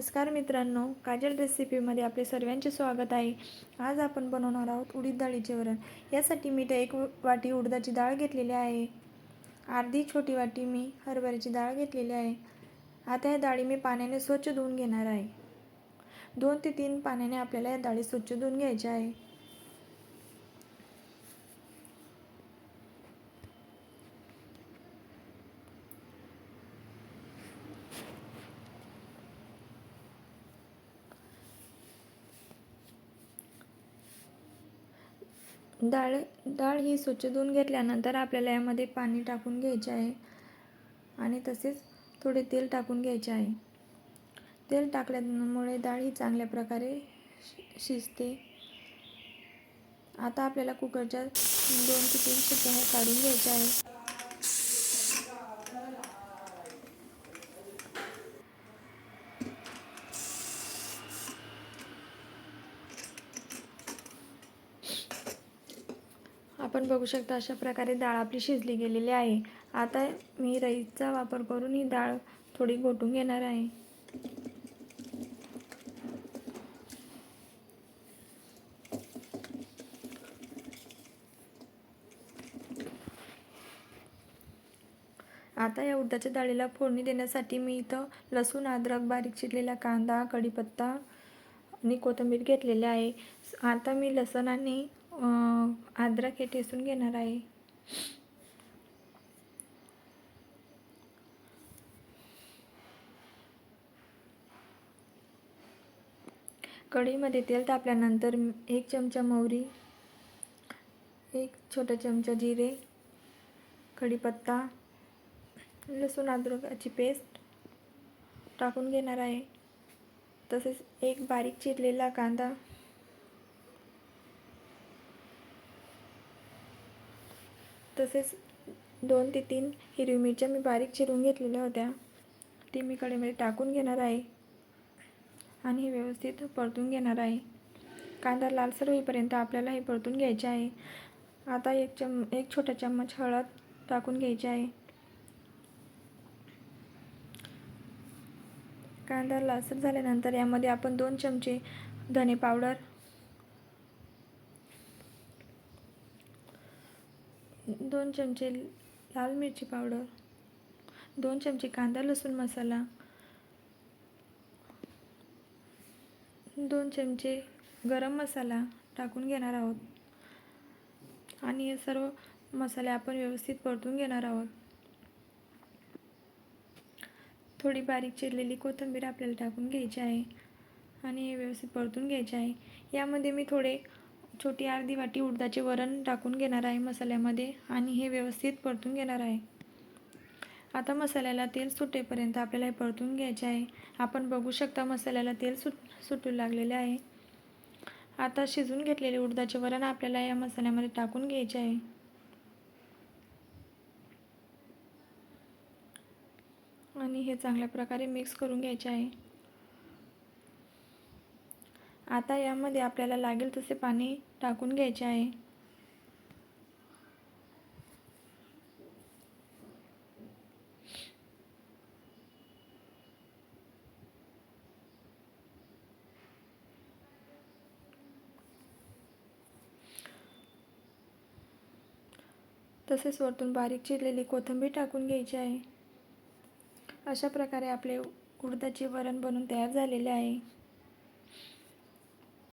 नमस्कार मित्रांनो काजल रेसिपीमध्ये आपले सर्वांचे स्वागत आहे. आज आपण बनवणार आहोत उडीद डाळीचे वरण. यासाठी मी ते एक वाटी उडदाची डाळ घेतलेली आहे. अर्धी छोटी वाटी मी हरभऱ्याची डाळ घेतलेली आहे. आता या डाळी मी पाण्याने स्वच्छ धुवून घेणार आहे. दोन ते तीन पाण्याने आपल्याला या डाळी स्वच्छ धुवून घ्यायच्या आहे. डाळ डाळ ही स्वच्छ धुवून घेतल्यानंतर आपल्याला यामध्ये पाणी टाकून घ्यायचे आहे. आणि तसेच थोडे तेल टाकून घ्यायचे आहे. तेल टाकल्यामुळे डाळ ही चांगल्या प्रकारे शि शिजते. आता आपल्याला कुकरच्या दोन ते तीन शिट्ट्या काढून घ्यायच्या आहे आपण बघू शकता अशा प्रकारे डाळ आपली शिजली गेलेली आहे. आता मी रईचा वापर करून ही डाळ थोडी घोटून घेणार आहे. आता या उडदाच्या डाळीला फोडणी देण्यासाठी मी इथं लसूण अद्रक बारीक चिरलेला कांदा कढीपत्ता आणि कोथिंबीर घेतलेले आहे. आता मी लसण आणि अद्रक हे ठेसून घेणार आहे. कढईमध्ये तेल तापल्यानंतर एक चमचा मोहरी एक छोटा चमचा जिरे कढीपत्ता लसूण अद्रकाची पेस्ट टाकून घेणार आहे. तसेच एक बारीक चिरलेला कांदा तसेच दोन ते तीन हिरवी मिरच्या मी बारीक चिरून घेतलेल्या होत्या. ती मी कढईमध्ये टाकून घेणार आहे. आणि हे व्यवस्थित परतून घेणार आहे. कांदा लालसर होईपर्यंत आपल्याला हे परतून घ्यायचे आहे. आता एक चम एक छोटा चम्मच हळद टाकून घ्यायचे आहे. कांदा लालसर झाल्यानंतर यामध्ये आपण दोन चमचे धने पावडर दोन चमचे लाल मिरची पावडर दोन चमचे कांदा लसूण मसाला दोन चमचे गरम मसाला टाकून घेणार आहोत. आणि हे सर्व मसाले आपण व्यवस्थित परतून घेणार आहोत. थोडी बारीक चिरलेली कोथिंबीर आपल्याला टाकून घ्यायची आहे आणि हे व्यवस्थित परतून घ्यायचे आहे. यामध्ये मी थोडे छोटी अर्धी वाटी उडदाचे वरण टाकून घेणार आहे मसाल्यामध्ये आणि हे व्यवस्थित परतून घेणार आहे. आता मसाल्याला तेल सुटेपर्यंत आपल्याला हे परतून घ्यायचे आहे. आपण बघू शकता मसाल्याला तेल सुट सुटू लागलेले आहे. आता शिजून घेतलेले उडदाचे वरण आपल्याला या मसाल्यामध्ये टाकून घ्यायचे आहे. आणि हे चांगल्या प्रकारे मिक्स करून घ्यायचे आहे. आता यामध्ये आपल्याला लागेल तसे पाणी टाकून घ्यायचे आहे. तसेच वरतून बारीक चिरलेली कोथिंबीर टाकून घ्यायची आहे. अशा प्रकारे आपले उडदाचे वरण बनून तयार झालेले आहे.